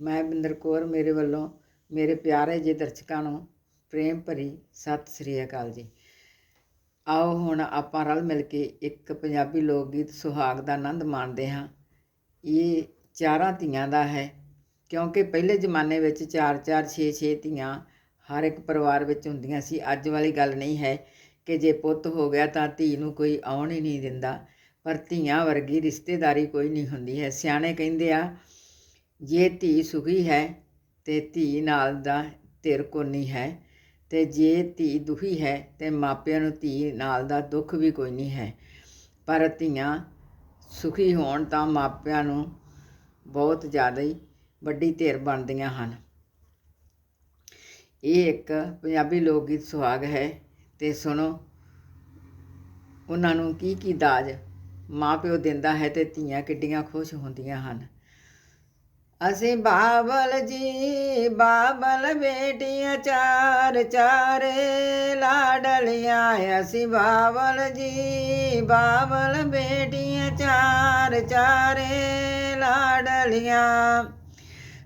ਮੈਂ ਬਿੰਦਰ ਕੌਰ, ਮੇਰੇ ਵੱਲੋਂ ਮੇਰੇ ਪਿਆਰੇ ਜੇ ਦਰਸ਼ਕਾਂ ਨੂੰ ਪ੍ਰੇਮ ਭਰੀ ਸਤਿ ਸ੍ਰੀ ਅਕਾਲ ਜੀ। ਆਓ ਹੁਣ ਆਪਾਂ ਰਲ ਮਿਲ ਕੇ ਇੱਕ ਪੰਜਾਬੀ ਲੋਕ ਗੀਤ ਸੁਹਾਗ ਦਾ ਆਨੰਦ ਮਾਣਦੇ ਹਾਂ। ਇਹ ਚਾਰਾਂ ਧੀਆਂ ਦਾ ਹੈ, ਕਿਉਂਕਿ ਪਹਿਲੇ ਜ਼ਮਾਨੇ ਵਿੱਚ ਚਾਰ ਚਾਰ 6 6 ਧੀਆਂ ਹਰ ਇੱਕ ਪਰਿਵਾਰ ਵਿੱਚ ਹੁੰਦੀਆਂ ਸੀ। ਅੱਜ ਵਾਲੀ ਗੱਲ ਨਹੀਂ ਹੈ ਕਿ ਜੇ ਪੁੱਤ ਹੋ ਗਿਆ ਤਾਂ ਧੀ ਨੂੰ ਕੋਈ ਆਉਣ ਹੀ ਨਹੀਂ ਦਿੰਦਾ, ਪਰ ਧੀਆਂ ਵਰਗੀ ਰਿਸ਼ਤੇਦਾਰੀ ਕੋਈ ਨਹੀਂ ਹੁੰਦੀ ਹੈ। ਸਿਆਣੇ ਕਹਿੰਦੇ ਆ ਜੇ ਧੀ ਸੁਖੀ ਹੈ, ਤੇ ਧੀ ਨਾਲ ਦਾ ਧਿਰ ਕੋਨੀ ਹੈ, ਤੇ ਜੇ ਧੀ ਦੁਖੀ ਹੈ, ਤੇ ਮਾਪਿਆਂ ਨੂੰ ਧੀ ਨਾਲ ਦਾ ਦੁੱਖ ਵੀ ਕੋਈ ਨਹੀਂ ਹੈ। ਪਰ ਧੀਆਂ ਸੁਖੀ ਹੋਣ ਤਾਂ ਮਾਪਿਆਂ ਨੂੰ ਬਹੁਤ ਜ਼ਿਆਦਾ ਹੀ ਵੱਡੀ ਧਿਰ ਬਣਦੀਆਂ ਹਨ। ਇਹ ਇੱਕ ਪੰਜਾਬੀ ਲੋਕ ਗੀਤ ਸੁਹਾਗ ਹੈ, ਤੇ ਸੁਣੋ। ਉਹਨਾਂ ਨੂੰ ਕੀ ਕੀ ਦਾਜ ਮਾਪਿਓ ਦਿੰਦਾ ਹੈ, ਤੇ ਧੀਆਂ ਕਿੱਡੀਆਂ ਖੁਸ਼ ਹੁੰਦੀਆਂ ਹਨ। ਅਸੀਂ ਬਾਬਲ ਜੀ, ਬਾਬਲ ਬੇਟੀਆਂ ਚਾਰ ਚਾਰੇ ਲਾਡਲੀਆਂ ਅਸੀਂ ਬਾਬਲ ਜੀ, ਬਾਬਲ ਬੇਟੀਆਂ ਚਾਰ ਚਾਰੇ ਲਾਡਲੀਆਂ।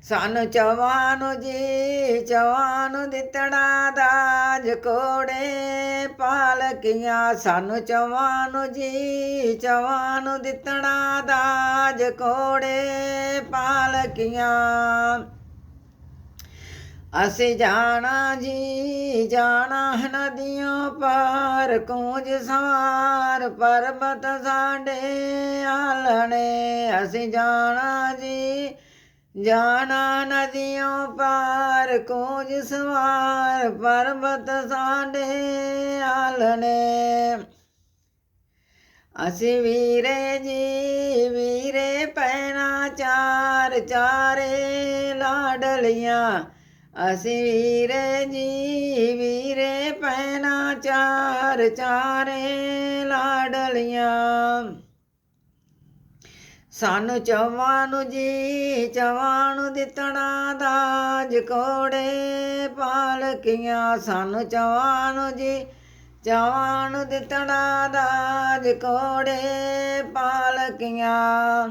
ਸਾਨੂੰ ਚਵਾਨ ਜੀ ਚਵਾਨ ਦਿੱਤਣਾ ਦਾਜ ਕੋੜੇ ਪਾਲਕੀਆਂ। ਸਾਨੂੰ ਚਵਾਨ ਜੀ ਚਵਾਨ ਦਿੱਤਣਾ ਦਾਜ ਕੋੜੇ ਪਾਲਕੀਆਂ। ਅਸੀਂ ਜਾਣਾ ਜੀ, ਜਾਣਾ ਨਦੀਆਂ ਪਾਰ, ਕੂੰਜ ਸਵਾਰ, ਪਰਬਤ ਸਾਡੇ ਆਲਣੇ। ਅਸੀਂ ਜਾਣਾ ਜੀ ਜਾਣਾ ਨਦੀਆਂ ਪਾਰ, ਕੋਜ ਸਵਾਰ, ਪਰਬਤ ਸਾਡੇ ਆਲਣੇ। ਅਸੀਂ ਵੀਰੇ ਜੀ, ਵੀਰੇ ਪੈਣਾ ਚਾਰ, ਚਾਰੇ ਲਾਡਲੀਆਂ। ਅਸੀਂ ਵੀਰੇ ਜੀ, ਵੀਰੇ ਪੈਣਾ ਚਾਰ, ਚਾਰੇ ਲਾਡਲੀਆਂ। ਸਾਨੂੰ ਚਵਾਂ ਨੂੰ ਜੀ, ਚਵਾਂ ਨੂੰ ਦਿੱਤਣਾ ਦਾਜ ਕੋੜੇ ਪਾਲਕੀਆਂ। ਸਾਨੂੰ ਚਵਾਂ ਨੂੰ ਜੀ, ਚਵਾਂ ਨੂੰ ਦਿੱਤਣਾ ਦਾਜ ਕੋੜੇ ਪਾਲਕੀਆਂ।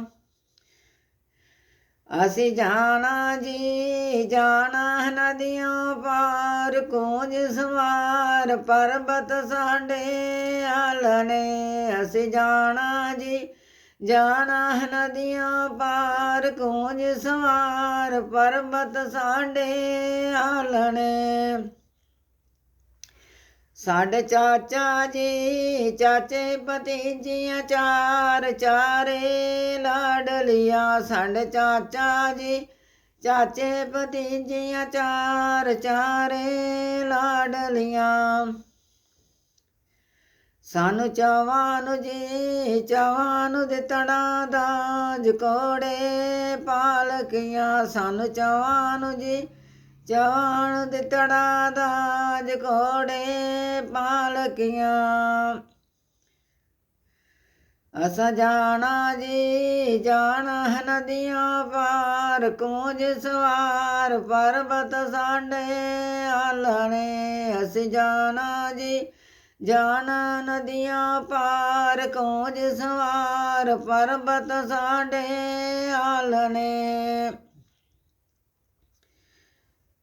ਅਸੀਂ ਜਾਣਾ ਜੀ, ਜਾਣਾ ਨਦੀਆਂ ਪਾਰ, ਕੂੰਜ ਸਵਾਰ, ਪਰਬਤ ਸਾਡੇ ਆਲਣੇ। ਅਸੀਂ ਜਾਣਾ ਜੀ ਜਾਣਾ ਨਦੀਆਂ ਪਾਰ ਕੂੰਜ ਸਵਾਰ, ਪਰਬਤ ਸਾਡੇ ਆਲਣੇ ਸਾਡੇ ਚਾਚਾ ਜੀ, ਚਾਚੇ ਭਤੀਜੀਆਂ ਚਾਰ ਚਾਰੇ ਲਾਡਲੀਆਂ ਸਾਡੇ ਚਾਚਾ ਜੀ, ਚਾਚੇ ਭਤੀਜੀਆਂ ਚਾਰ ਚਾਰੇ ਲਾਡਲੀਆਂ ਸਾਨੂੰ ਚਵਾਨੂ ਜੀ ਚਵਾਨੂ ਨੂੰ ਦਿੱਤਣਾ ਦਾਜ ਕੋੜੇ ਪਾਲਕੀਆਂ ਸਾਨੂੰ ਚਵਾਨੂ ਜੀ ਚਵਾਨੂ ਨੂੰ ਦਿੱਤਣਾ ਦਾਜ ਕੋੜੇ ਪਾਲਕੀਆਂ ਅਸਾਂ ਜਾਣਾ ਜੀ, ਜਾਣਾ ਨਦੀਆਂ ਪਾਰ, ਕੂੰਜ ਸਵਾਰ, ਪਰਬਤ ਸਾਡੇ ਆਲਣੇ ਅਸੀਂ ਜਾਣਾ ਜੀ ਜਾਣਾ ਨਦੀਆਂ ਪਾਰ ਕੂੰਜ ਸਵਾਰ, ਪਰਬਤ ਸਾਡੇ ਆਲਣੇ।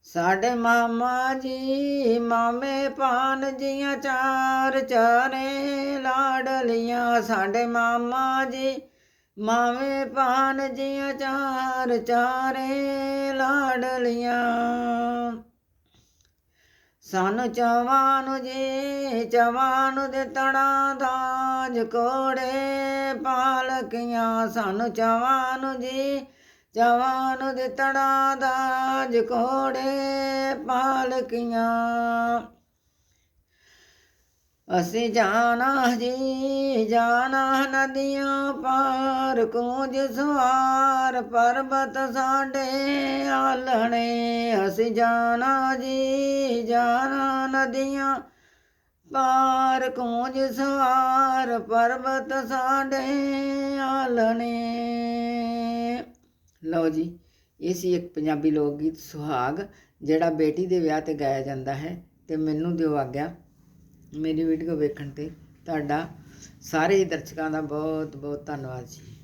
ਸਾਡੇ ਮਾਮਾ ਜੀ, ਮਾਮੇ ਪਾਨ ਜੀਆਂ ਚਾਰ ਚਾਰੇ ਲਾਡਲੀਆਂ ਸਾਡੇ ਮਾਮਾ ਜੀ ਮਾਵੇਂ ਪਾਨ ਜੀਆਂ ਚਾਰ ਚਾਰੇ ਲਾਡਲੀਆਂ ਸਾਨੂੰ ਚਵਾਨ ਜੀ ਚਵਾਨ ਦੇ ਤਣਾ ਦਾਜ ਕੋੜੇ ਪਾਲਕੀਆਂ। ਸਾਨੂੰ ਚਵਾਨ ਜੀ ਚਵਾਨ ਦੇ ਤਣਾ ਦਾਜ ਕੋੜੇ ਪਾਲਕੀਆਂ। ਅਸੀਂ ਜਾਣਾ ਜੀ, ਜਾਣਾ ਨਦੀਆਂ ਪਾਰ, ਕੂੰਜ ਸਵਾਰ, ਪਰਬਤ ਸਾਡੇ ਆਲਣੇ ਅਸੀਂ ਜਾਣਾ ਜੀ, ਜਾਣਾ ਨਦੀਆਂ। ਪਾਰ ਕੂੰਜ ਸਵਾਰ ਪਰਬਤ ਸਾਡੇ ਆਲਣੇ। ਲਓ ਜੀ, ਇਹ ਸੀ ਇੱਕ ਪੰਜਾਬੀ ਲੋਕ ਗੀਤ ਸੁਹਾਗ, ਜਿਹੜਾ ਬੇਟੀ ਦੇ ਵਿਆਹ ਤੇ ਗਾਇਆ ਜਾਂਦਾ ਹੈ। ਤੇ ਮੈਨੂੰ ਦਿਓ ਆਗਿਆ, ਮੇਰੀ ਵੀਡੀਓ ਵੇਖਣ ਤੇ ਤੁਹਾਡਾ ਸਾਰੇ ਹੀ ਦਰਸ਼ਕਾਂ ਦਾ ਬਹੁਤ ਬਹੁਤ ਧੰਨਵਾਦ ਜੀ।